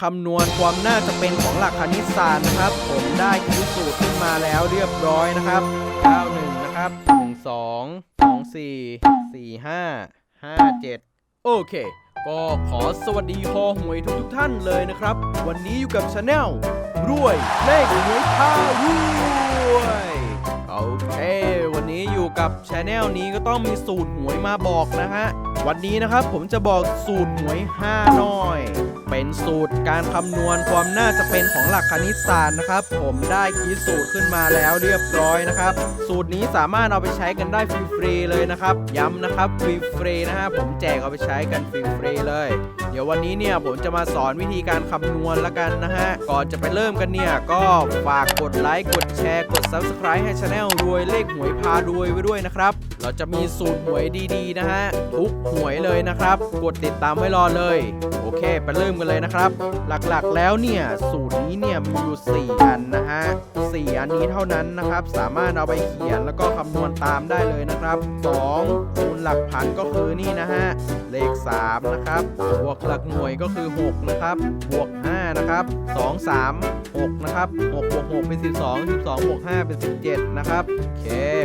คำนวณความน่าจะเป็นของหลักคณิตศาสตร์นะครับ ผมได้คิดสูตรขึ้นมาแล้วเรียบร้อยนะครับ 91 นะครับ 12 24 45 57 โอเค ก็ขอสวัสดีฮอหวยทุกทุกท่านเลยนะครับ วันนี้อยู่กับชาแนลรวยเลขหวยพารวยโอเค วันนี้อยู่กับชาแนลนี้ก็ต้องมีสูตรหวยมาบอกนะฮะ วันนี้นะครับผมจะบอกสูตรหวย5หน่อย เป็นสูตรการคำนวณความน่าจะเป็นของหลักคณิตศาสตร์นะครับ ผมได้คิดสูตรขึ้นมาแล้วเรียบร้อยนะครับ สูตรนี้สามารถเอาไปใช้กันได้ฟรีๆเลยนะครับ ย้ำนะครับฟรีๆนะฮะผมแจกเอาไปใช้กันฟรีๆเลย เดี๋ยววันนี้เนี่ยผมจะมาสอนวิธีการคำนวณละกันนะฮะก่อนจะไปเริ่มกันเนี่ยก็ฝากกดไลค์กดแชร์กด Subscribe ให้ช anel รวยเลขหวยพารวยไว้ด้วยนะครับเราจะมีสูตรหวยดีๆนะฮะทุกหวยเลยนะครับ กดติดตามไว้รอเลย โอเค ไปเริ่มกันเลยนะครับ หลักๆแล้วเนี่ยสูตรนี้เนี่ยมีอยู่ 4 อันนะฮะ4อันนี้เท่านั้นนะครับ สามารถเอาไปเขียนแล้วก็คำนวณตามได้เลยนะครับ2คูณหลักพันก็คือนี่นะฮะเลข 3 นะครับบวกหลักหน่วยก็คือ 6 นะครับบวก 5นะครับ2 3 6นะครับ6บวก6เป็น 12 12บวก5เป็น 17 นะครับโอเค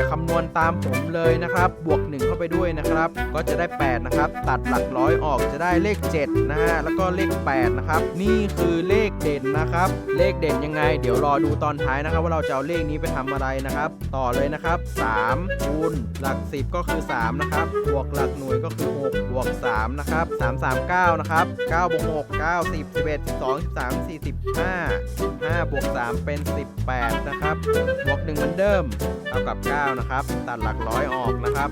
คำนวณตามผมเลยนะครับ บวก 1 เข้าไปด้วยนะครับ ก็จะได้ 8 นะครับ ตัดหลักร้อยออกจะได้เลข 7 นะฮะแล้วก็เลข 8 นะครับ นี่คือเลข นะครับ เลขเด่นยังไง เดี๋ยวรอดูตอนท้ายนะครับ ว่าเราจะเอาเลขนี้ไปทำอะไรนะครับ ต่อเลยนะครับ3คูณหลัก 10 ก็คือ 3 นะครับ บวกหลักหน่วยก็คือ 6 บวก 3 นะครับ3 3 9 นะครับ9บวก6 9 10 11 12 13 45 5บวก3เป็น 18 นะครับบวก1เหมือนเดิมเท่ากับ 9 นะครับ ตัดหลักร้อยออกนะครับ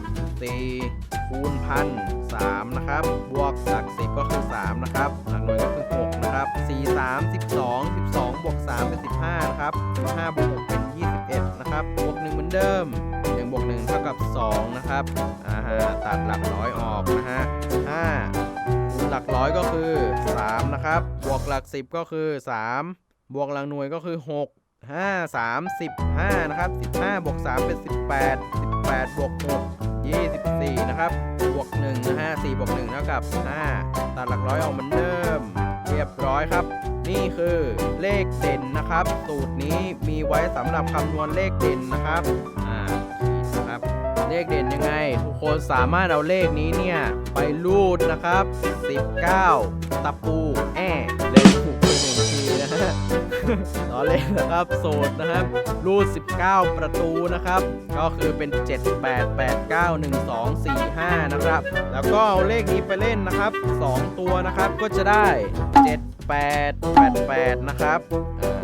4คูณพัน เหมือนเดิม1บวก1เท่ากับ 2 นะครับอ่าฮะตัดหลักร้อยออกนะฮะ5คูณหลักร้อยก็คือ 3 นะครับ บวกหลัก 10 ก็คือ 3 บวกหลักหน่วยก็คือ 6 5 3 15 นะครับ 15 บวก 3 เป็น 18 18 บวก 6 24 นะครับ บวก1นะฮะ4บวก1เท่ากับ 5 ตัดหลักร้อยออกเหมือนเดิม อยครับ นี่คือเลขเด่นนะครับ สูตรนี้มีไว้สำหรับคำนวณเลขเด่นนะครับอ่านะครับ เลขเด่นยังไง ทุกคนสามารถเอาเลขนี้เนี่ย ไปรูดนะครับ 19 ตะปูแอเลขถูกไปหนึ่งทีนะฮะล้อเล่นนะครับ โสดนะครับ รูด 19 ประตูนะครับ ก็คือเป็น 7 8 8 9 1 2 4 5 นะครับ แล้วก็เอาเลขนี้ไปเล่นนะครับ 2 ตัวนะครับก็จะได้ 7 8 8 8นะครับอ่า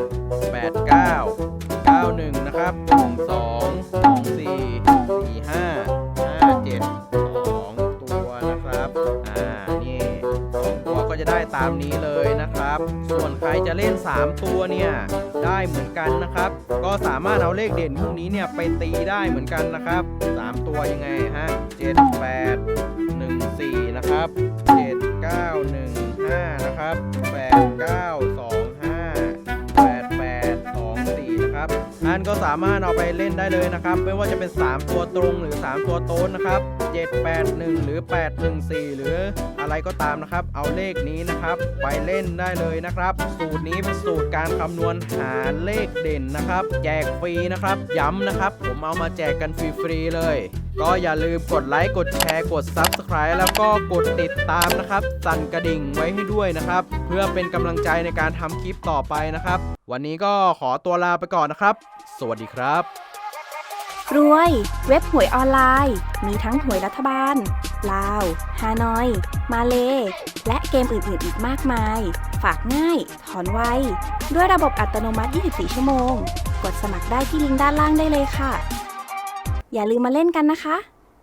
8 9 9 1นะครับ1 2 2 4 4 5 5 7 2ตัวนะครับอ่านี่สองตัวก็จะได้ตามนี้เลยนะครับ ส่วนใครจะเล่น 3 ตัวเนี่ยได้เหมือนกันนะครับ ก็สามารถเอาเลขเด่นพวกนี้เนี่ยไปตีได้เหมือนกันนะครับ 3 ตัวยังไงฮะ7 8 1 4นะครับ7 9 1 5นะครับ 8 9 2 5 8 8 2 4 นะครับท่นก็สามารถเอาไปเล่นได้เลยนะครับ ไม่ว่าจะเป็น 3 ตัวตรงหรือ 3 ตัวโต้นนะครับ 7 8 1 หรือ 8 1 4 หรืออะไรก็ตามนะครับ เอาเลขนี้นะครับ ไปเล่นได้เลยนะครับ สูตรนี้เป็นสูตรการคำนวณหาเลขเด่นนะครับ แจกฟรีนะครับ ย้ำนะครับ ผมเอามาแจกกันฟรีๆเลย ก็อย่าลืมกดไลค์กดแชร์กด Subscribe แล้วก็กดติดตามนะครับ สั่นกระดิ่งไว้ให้ด้วยนะครับ เพื่อเป็นกำลังใจในการทำคลิปต่อไปนะครับ วันนี้ก็ขอตัวลาไปก่อนนะครับ สวัสดีครับ รวยเว็บหวยออนไลน์ มีทั้งหวยรัฐบาล ลาว ฮานอย มาเล และเกมอื่น ๆ อีกมากมาย ฝากง่าย ถอนไว ด้วยระบบอัตโนมัติ 24 ชั่วโมง กดสมัครได้ที่ลิงก์ด้านล่างได้เลยค่ะ อย่าลืมมาเล่นกันนะคะ